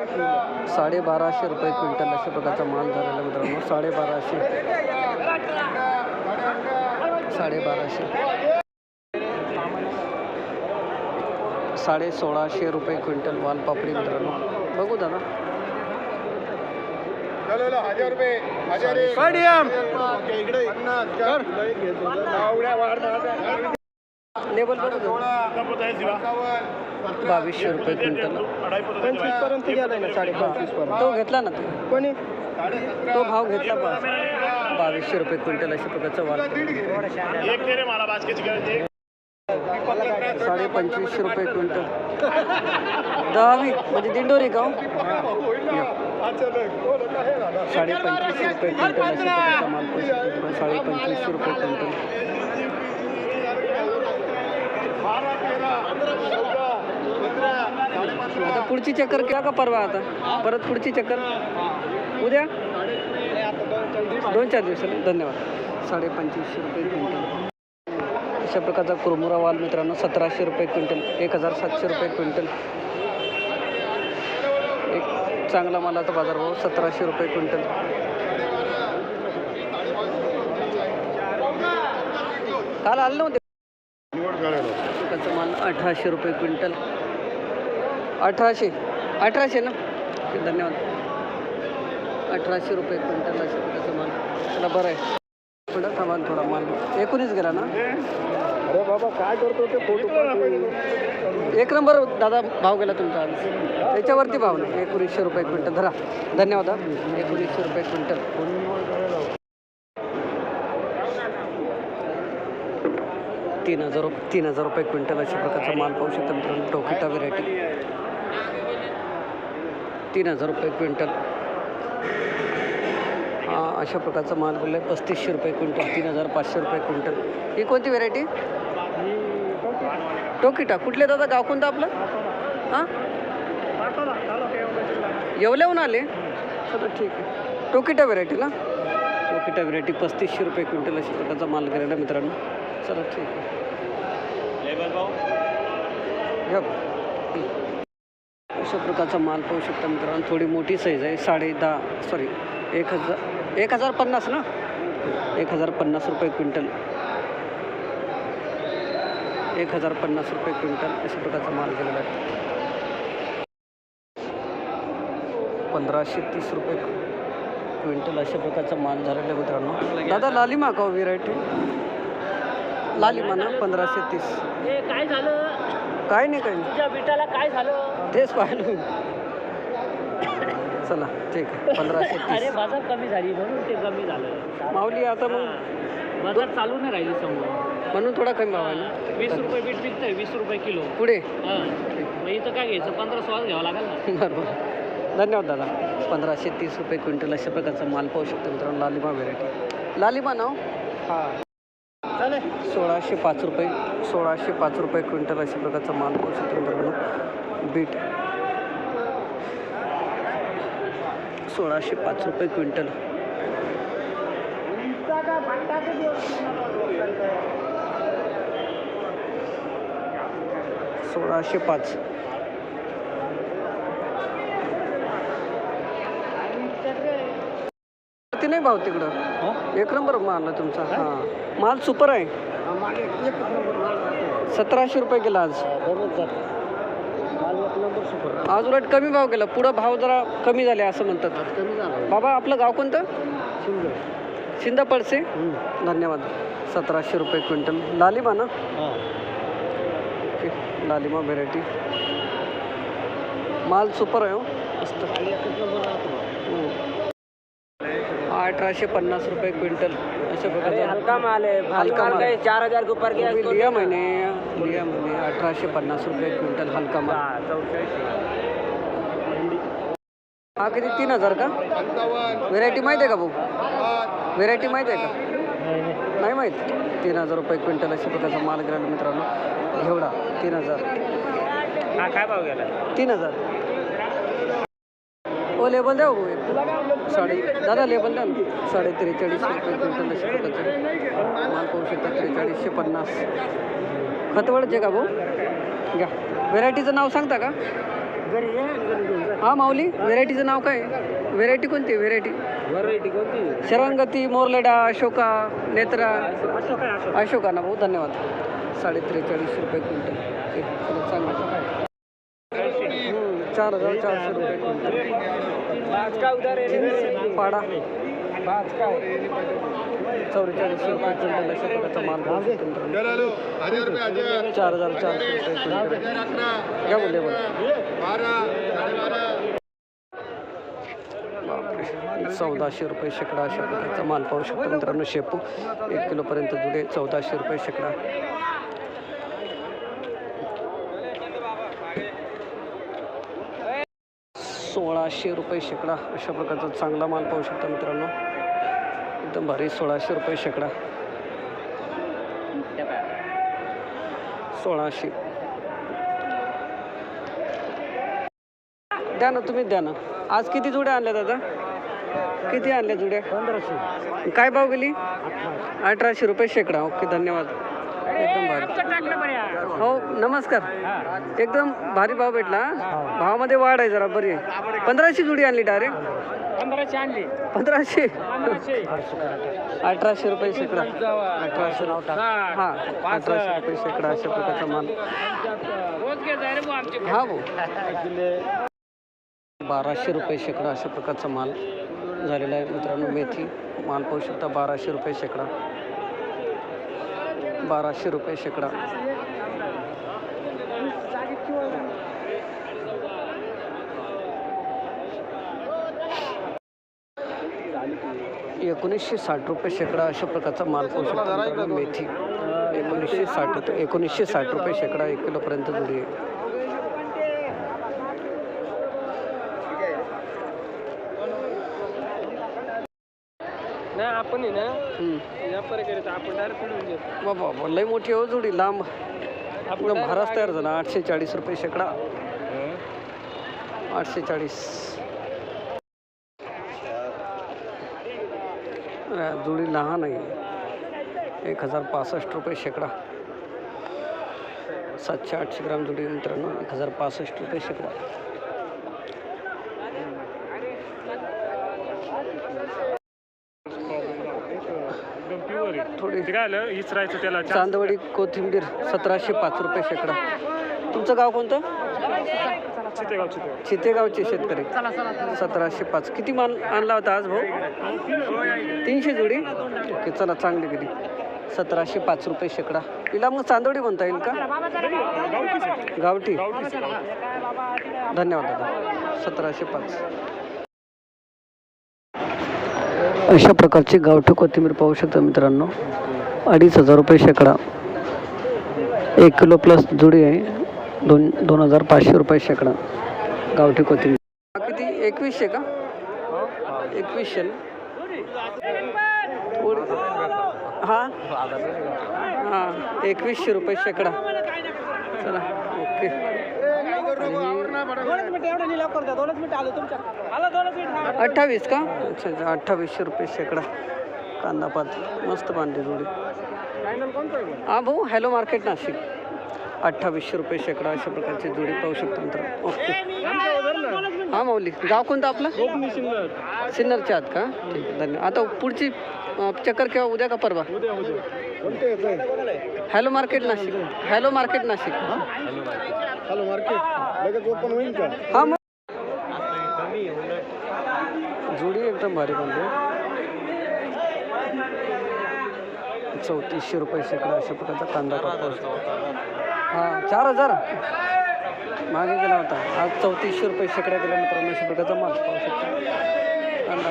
साडेबाराशे रुपये क्विंटल अशा प्रकारचा माल झालेला मित्रांनो. साडेबाराशे. साडेबाराशे. साडे सोळाशे रुपये क्विंटल वालपापडी मित्रांनो. बघू दादा लेबल बघू दादा. बावीसशे रुपये क्विंटल. पंचवीसपर्यंत गेलाय ना साडे पंचवीसपर्यंत. तो घेतला ना तू? कोणी? तो भाव घेतला बा बावीसशे रुपये क्विंटल अशा प्रकारचा वाल साडे पंचवीसशे रुपये क्विंटल. दहावी म्हणजे दिंडोरी गाव साडे पंचवीसशे रुपये क्विंटल अशा माल. साडे पंचवीसशे रुपये क्विंटल. आता पुढची चक्कर केला का परवा आता? परत पुढची चक्कर? उद्या? दोन चार दिवसांनी धन्यवाद. साडे पंचवीसशे रुपये क्विंटल. अशा प्रकारचा कुरमुरा वाल मित्रांनो सतराशे रुपये क्विंटल एक हजार सातशे रुपये क्विंटल. एक चांगला मालाचा बाजारभाव सतराशे रुपये क्विंटल. काल आलं नव्हते? माल अठराशे रुपये क्विंटल. अठराशे. अठराशे ना? धन्यवाद. अठराशे रुपये क्विंटल अशा प्रकारचा माल. चला बरं आहे. थोडा थांबा थोडा माल. एकोणीस गेला ना? अरे बाबा काय करतो ते फोटो एक नंबर दादा भाव गेला तुमचा आज. त्याच्यावरती भाव नाही. एकोणीसशे रुपये क्विंटल. धरा. धन्यवाद हा. एकोणीसशे रुपये क्विंटल. तीन हजार रुप तीन हजार रुपये क्विंटल अशा प्रकारचा माल पाहू शकता मित्रांनो. Tokita variety. तीन हजार रुपये क्विंटल. अशा प्रकारचा माल बोलला आहे. पस्तीसशे रुपये क्विंटल तीन हजार पाचशे रुपये क्विंटल. ही कोणती व्हेरायटी टोकिटा. कुठले दादा? गाव कोणतं आपलं? हां? येवल्याहून आले? चला ठीक आहे. टोकिटा व्हेरायटीला टोकिटा व्हेरायटी पस्तीसशे रुपये क्विंटल अशा प्रकारचा माल गेलेला मित्रांनो. चला ठीक आहे. घ्या. अशा प्रकारचा माल पाहू शकता मित्रांनो. थोडी मोठी साईज आहे. साडे दहा सॉरी एक हजार एक हजार पन्नास ना? एक हजार पन्नास रुपये क्विंटल. एक हजार पन्नास रुपये क्विंटल अशा प्रकारचा माल गेलेला आहे. पंधराशे तीस रुपये क्विंटल अशा प्रकारचा माल झालेला आहे मित्रांनो. दादा लालिमा का व्हेरायटी लालिमा ना पंधराशे तीस. काय झालं? काय नाही काय नाही. तुझ्या बिटाला काय झालं? तेच पाहिलं. चला ठीक आहे. पंधराशे अरे तीस बाजार कमी झाली. म्हणून ते कमी झालं. माऊली आता मग हा. बाजार चालू नाही राहिली समोर. म्हणून थोडा कमी भाव आहे ना? वीस रुपये बीट विकतंय वीस रुपये किलो. पुढे? हा. मग इथं काय घ्यायचं? पंधरा सोळा घ्यावं लागेल ना? बरोबर. धन्यवाद दादा. पंधराशे तीस रुपये क्विंटल अशा प्रकारचा माल पाहू शकतो मित्रांनो लालिमा व्हेरायटी लालिमा नाव? सोळाशे पाच रुपये सोळाशे पाच रुपये क्विंटल अशा प्रकारचा माल पाहू शकतो मित्रांनो. बीट. सोळाशे पाच रुपये क्विंटल. सोळाशे पाच. नाही भाव तिकडं. एक नंबर माल आहे तुमचा. हां. माल सुपर आहे. सतराशे रुपये गेला आज. आज उलट कमी भाव गेला पुढं भाव जरा कमी झाले असं म्हणतात. बाबा आपलं गाव कोणतं? शिंदा. पडसे धन्यवाद. सतराशे रुपये क्विंटल. लालिमा ना? ओके. लालिमा व्हेरायटी माल सुपर आहे हो. अठराशे पन्नास रुपये क्विंटल अशा प्रकारचा. हल्का माल है हल्का माल. है। चार हजार के ऊपर अभी लिया मैंने लिया मैंने पन्नास रुपये क्विंटल हलका माल. हा किती? तीन हजार का? व्हेरायटी माहीत आहे का भाऊ? व्हेरायटी माहीत आहे का? नाही माहीत? तीन हजार रुपये क्विंटल अशा प्रकारचा माल गेला मित्रांनो. एवढा तीन हजार. हा काय भाव गेला? तीन हजार. ओ लेबल द्या हो एक. साडे दादा लेबल द्या ना. साडे त्रेचाळीस रुपये क्विंटल अशा प्रकारचे माल पाहू शकता त्रेचाळीसशे पन्नास. खतवडचे का भाऊ? घ्या. व्हेरायटीचं नाव सांगता का? हा माऊली व्हेरायटीचं नाव काय? व्हेरायटी कोणती व्हेरायटी व्हरायटी कोणती? शरंगती मोरलेडा अशोका नेत्रा. अशोक ना भाऊ धन्यवाद. साडे त्रेचाळीस रुपये क्विंटल. चांगलं. चार हजार चारशे रुपये. पाडा. चौवेचाळीस रुपये क्विंटल अशा प्रकारचा माल. चार हजार चारशे रुपये क्विंटल क्या बोलले चौदाशे रुपये शेकडा अशा प्रकारचा माल पाहू शकतो मित्रांनो शेपू. एक किलोपर्यंत जुडे चौदाशे रुपये शेकडा. सोळाशे रुपये शेकडा अशा प्रकारचा चांगला माल पाहू शकता मित्रांनो. एकदम भारी सोळाशे रुपये शेकडा. सोळाशे. द्या ना तुम्ही द्या ना. आज किती जुड्या आणल्या दादा? किती आणल्या जुड्या? पंधराशे. काय भाव गेली? अठराशे रुपये शेकडा. ओके धन्यवाद. एकदम भारी. हो नमस्कार. एकदम भारी भाव भेटला? भावामध्ये वाढ आहे जरा बरी पंधराशे जुडी आणली डायरेक्ट पंधराशे आणली. पंधराशे. अठराशे रुपये शेकडा. अठराशे हा अठराशे रुपये शेकडा अशा प्रकारचा माल. हा भाऊ. बाराशे रुपये शेकडा अशा प्रकारचा माल झालेला आहे मित्रांनो. मेथी माल पाहू शकता बाराशे रुपये शेकडा. बाराशे रुपये शेकडा. एकोणीसशे साठ रुपये शेकडा अशा प्रकारचा माल पाहू शकतो मेथी. एकोणीसशे साठ एकोणीसशे साठ रुपये शेकडा एक किलोपर्यंत जुडी आहे. नाही आपण आहे ना. व्यापारी आपण डायरेक्ट घेतो बाबा बाबा, लय मोठी हो जोडी लांब. आपलं महाराज तयार झाला आठशे चाळीस रुपये शेकडा. आठशे चाळीस अरे, जोडी लहान आहे. एक हजार पासष्ट रुपये शेकडा. सातशे आठशे ग्राम जोडी मित्रांनो एक हजार पासष्ट रुपये शेकडा. एकदम प्युअर आहे थोडी. ते काय आलं? हीच राहायचं त्याला चांदवडी कोथिंबीर सतराशे पाच रुपये शेकडा. तुमचं गाव कोणतं? चितेगाव चितेगाव. चितेगावचे शेतकरी. सतराशे पाच. किती माल आणला होता आज भाऊ? तीनशे जोडी? ओके चला चांगली गेली. सतराशे पाच रुपये शेकडा. तिला मग चांदोडी म्हणता येईल का? गावठी. धन्यवाद दादा. सतराशे पाच. अशा प्रकारची गावठी कोथिंबीर पाहू शकता मित्रांनो. अडीच हजार रुपये शेकडा. एक किलो प्लस जुडी आहे. दोन दोन हजार पाचशे रुपये शेकडा. गावठी कोथिंबीर. किती एकवीसशे का? एकवीसशे हां हा? हां एकवीसशे रुपये शेकडा. चला ओके. अठ्ठावीस का? अच्छा अच्छा अठ्ठावीसशे रुपये शेकडा. कांदा पात मस्त बांधली जोडी. हा भाऊ हॅलो मार्केट नाशिक. अठ्ठावीसशे रुपये शेकडा अशा प्रकारची जोडी पाहू शकतो मित्र ओके. हा माऊली. गाव कोणतं आपलं? सिन्नरचे आहात का? ठीक आहे धन्यवाद. आता पुढची अं, चक्कर केव्हा उद्या का परवा? Hello market Nashik. Hello market Nashik. Hello market. लगेच ओपन होईल का? हा मग. जोडी एकदम भारी बनली चौतीसशे रुपये शेकडा अशा प्रकारचा कांदा हां चार हजार? मागे गेला होता. आज चौतीसशे रुपये शेकड्या गेला मित्रांनो. अशा प्रकारचा माल पाहू शकता. कांदा